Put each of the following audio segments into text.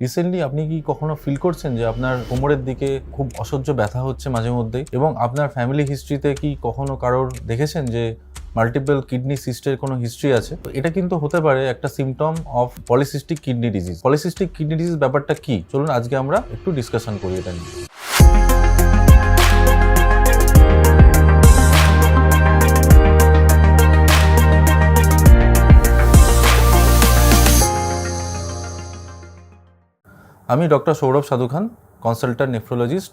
Recently আপনি কি কখনো ফিল করছেন যে আপনার কোমরের দিকে খুব অসহ্য ব্যথা হচ্ছে মাঝে মধ্যে এবং আপনার ফ্যামিলি হিস্ট্রিতে কি কখনো কারোর দেখেছেন যে মাল্টিপল কিডনি সিস্টের কোনো হিস্ট্রি আছে? তো এটা কিন্তু হতে পারে একটা symptom of polycystic kidney disease polycystic kidney disease ব্যাপারটা কি? চলুন আজকে আমরা একটু ডিসকাশন করি এটা নিয়ে। আমি doctor Sourav Sadhu Khan consultant nephrologist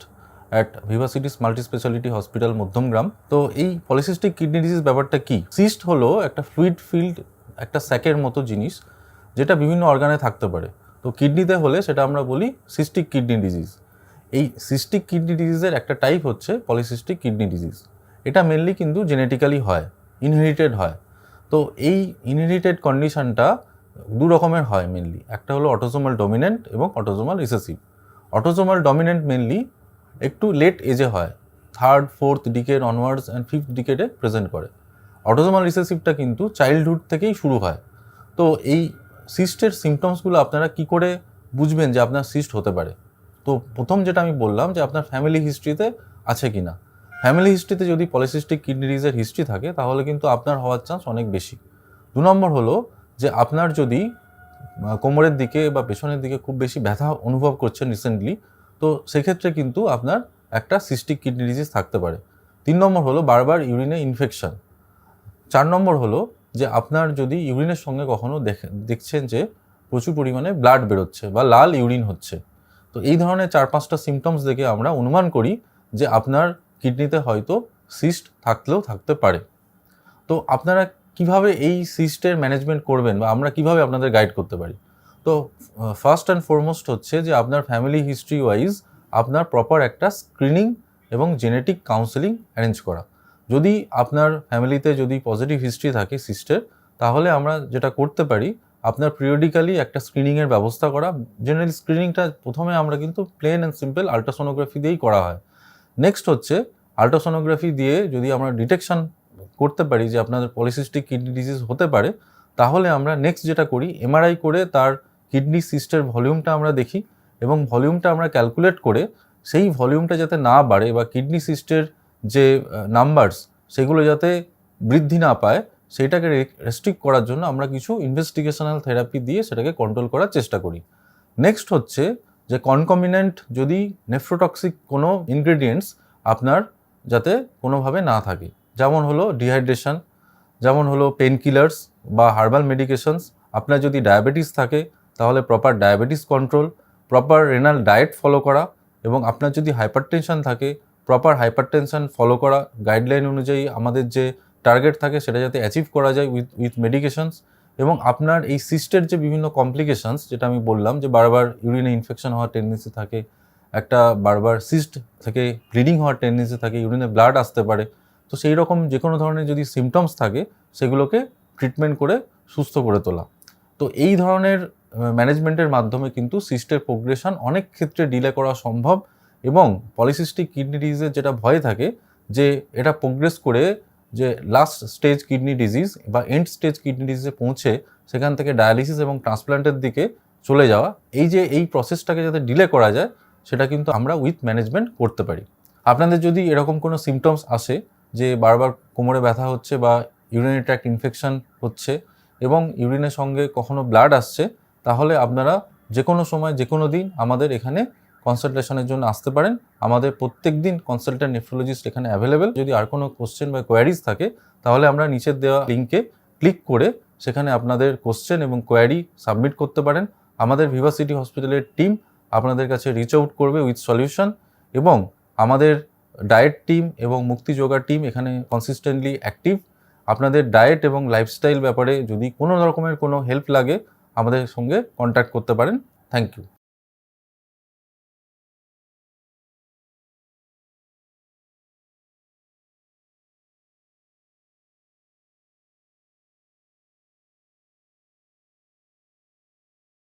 at Vivacity's multi speciality hospital Madhyamgram. তো এই পলিসিস্টিক কিডনি ডিজিজ ব্যাপারটা কি? সিস্ট হলো একটা ফ্লুইড ফিল্ড একটা স্যাকের মতো জিনিস, যেটা বিভিন্ন অর্গানে থাকতে পারে। তো কিডনিতে হলে সেটা আমরা বলি সিস্টিক কিডনি ডিজিজ এই সিস্টিক কিডনি ডিজিজের একটা টাইপ হচ্ছে পলিসিস্টিক কিডনি ডিজিজ এটা মেনলি কিন্তু জেনেটিক্যালি হয় ইনহেরিটেড হয়। তো এই ইনহেরিটেড কন্ডিশনটা দু রকমের হয় মেনলি একটা হলো অটোজোমাল ডমিনেন্ট এবং autosomal recessive autosomal dominant mainly একটু লেট এজে হয়। Third fourth decade onwards and fifth ডিকেডে present করে। অটোজোমাল রিসেসিভটা কিন্তু চাইল্ডহুড থেকেই শুরু হয়। তো এই সিস্টের সিমটমসগুলো আপনারা কি করে বুঝবেন যে আপনার সিস্ট হতে পারে? তো প্রথম যেটা আমি বললাম যে আপনার ফ্যামিলি হিস্ট্রিতে আছে কি না ফ্যামিলি হিস্ট্রিতে যদি পলিসিস্টিক কিডনি ডিজিজের হিস্ট্রি থাকে, তাহলে কিন্তু আপনার হওয়ার চান্স অনেক বেশি। দু নম্বর হলো যে আপনার যদি কোমরের দিকে বা পেছনের দিকে খুব বেশি ব্যথা অনুভব করছেন রিসেন্টলি তো সেক্ষেত্রে কিন্তু আপনার একটা সিস্টিক কিডনি ডিজিজ থাকতে পারে। তিন নম্বর হলো বারবার ইউরিনে ইনফেকশন চার নম্বর হলো যে আপনার যদি ইউরিনের সঙ্গে কখনো দেখে, দেখছেন যে প্রচুর পরিমাণে ব্লাড বেরোচ্ছে বা লাল ইউরিন হচ্ছে। তো এই ধরনের চার পাঁচটা সিমটমস দেখে আমরা অনুমান করি যে আপনার কিডনিতে হয়তো সিস্ট থাকলেও থাকতে পারে। তো আপনারা কীভাবে এই সিস্টের ম্যানেজমেন্ট করবেন বা আমরা কীভাবে আপনাদের গাইড করতে পারি? তো ফার্স্ট অ্যান্ড ফরমোস্ট হচ্ছে যে আপনার ফ্যামিলি হিস্ট্রি ওয়াইজ আপনার প্রপার একটা স্ক্রিনিং এবং জেনেটিক কাউন্সেলিং অ্যারেঞ্জ করা। যদি আপনার ফ্যামিলিতে যদি পজিটিভ হিস্ট্রি থাকে সিস্টের তাহলে আমরা যেটা করতে পারি, আপনার পিরিয়ডিক্যালি একটা স্ক্রিনিংয়ের ব্যবস্থা করা। জেনারেল স্ক্রিনিংটা প্রথমে আমরা কিন্তু প্লেন অ্যান্ড সিম্পল আল্ট্রাসোনোগ্রাফি দিয়েই করা হয়। নেক্সট হচ্ছে আল্ট্রাসোনোগ্রাফি দিয়ে যদি আমরা ডিটেকশন করতে পারি যে আপনাদের পলিসিস্টিক কিডনি ডিজিজ হতে পারে, তাহলে আমরা নেক্সট যেটা করি এমআরআই করে তার কিডনি সিস্টের ভলিউমটা আমরা দেখি এবং ভলিউমটা আমরা ক্যালকুলেট করে সেই ভলিউমটা যাতে না বাড়ে বা কিডনি সিস্টের যে নাম্বারস সেগুলো যাতে বৃদ্ধি না পায় সেইটাকে রেস্ট্রিক্ট করার জন্য আমরা কিছু ইনভেস্টিগেশনাল থেরাপি দিয়ে সেটাকে কন্ট্রোল করার চেষ্টা করি। নেক্সট হচ্ছে যে কনকমিনেন্ট যদি নেফ্রোটক্সিক কোনো ইনগ্রেডিয়েন্টস আপনার যাতে কোনোভাবে না থাকে। যেমন হলো ডিহাইড্রেশন যেমন হলো পেন কিলার্স বা হার্বাল মেডিকেশনস আপনার যদি ডায়াবেটিস থাকে, তাহলে proper diabetes control proper renal diet follow করা এবং আপনার যদি হাইপারটেনশন থাকে প্রপার হাইপারটেনশন ফলো করা। গাইডলাইন অনুযায়ী আমাদের যে টার্গেট থাকে, সেটা যাতে অ্যাচিভ করা যায় উইথ উইথ মেডিকেশনস এবং আপনার এই সিস্টের যে বিভিন্ন কমপ্লিকেশনস যেটা আমি বললাম যে বারবার ইউরিনে ইনফেকশন হওয়ার টেন্ডেন্সি থাকে, একটা বারবার সিস্ট থেকে ব্লিডিং হওয়ার টেন্ডেন্সি থাকে ইউরিনে ব্লাড আসতে পারে তো সেই রকম যে কোনো ধরনের যদি সিমটমস থাকে, সেগুলোকে ট্রিটমেন্ট করে সুস্থ করে তোলা। তো এই ধরনের ম্যানেজমেন্টের মাধ্যমে কিন্তু সিস্টের প্রোগ্রেশন অনেক ক্ষেত্রে ডিলে করা সম্ভব এবং পলিসিস্টিক কিডনি ডিজিজের যেটা ভয় থাকে, যে এটা প্রোগ্রেস করে যে লাস্ট স্টেজ কিডনি ডিজিজ বা এন্ড স্টেজ কিডনি ডিজিজে পৌঁছে, সেখান থেকে ডায়ালিসিস এবং ট্রান্সপ্লান্টের দিকে চলে যাওয়া, এই যে এই প্রসেসটাকে যাতে ডিলে করা যায়, সেটা কিন্তু আমরা উইথ ম্যানেজমেন্ট করতে পারি। আপনাদের যদি এরকম কোনো সিমটমস আসে যে বারবার কোমরে ব্যথা হচ্ছে বা ইউরিনারি ট্র্যাক্ট ইনফেকশন হচ্ছে এবং ইউরিনের সঙ্গে কখনো ব্লাড আসছে, তাহলে আপনারা যে কোনো সময় যে কোনো দিন আমাদের এখানে কনসালটেশনের জন্য আসতে পারেন। আমাদের প্রত্যেক দিন কনসালটেন্ট নেফ্রোলজিস্ট এখানে অ্যাভেলেবেল যদি আর কোনো কোশ্চেন বা কোয়ারিজ থাকে, তাহলে আমরা নিচের দেওয়া লিঙ্কে ক্লিক করে সেখানে আপনাদের কোশ্চেন এবং কোয়ারি সাবমিট করতে পারেন। আমাদের ভিভাসিটি হসপিটালের টিম আপনাদের কাছে রিচ আউট করবে উইথ সলিউশন এবং আমাদের ডায়েট টিম এবং মুক্তি যোগা টিম এখানে কনসিস্টেন্টলি অ্যাক্টিভ আপনাদের ডায়েট এবং লাইফস্টাইল ব্যাপারে যদি কোনো রকমের কোনো হেল্প লাগে, আমাদের সঙ্গে কন্ট্যাক্ট করতে পারেন। Thank you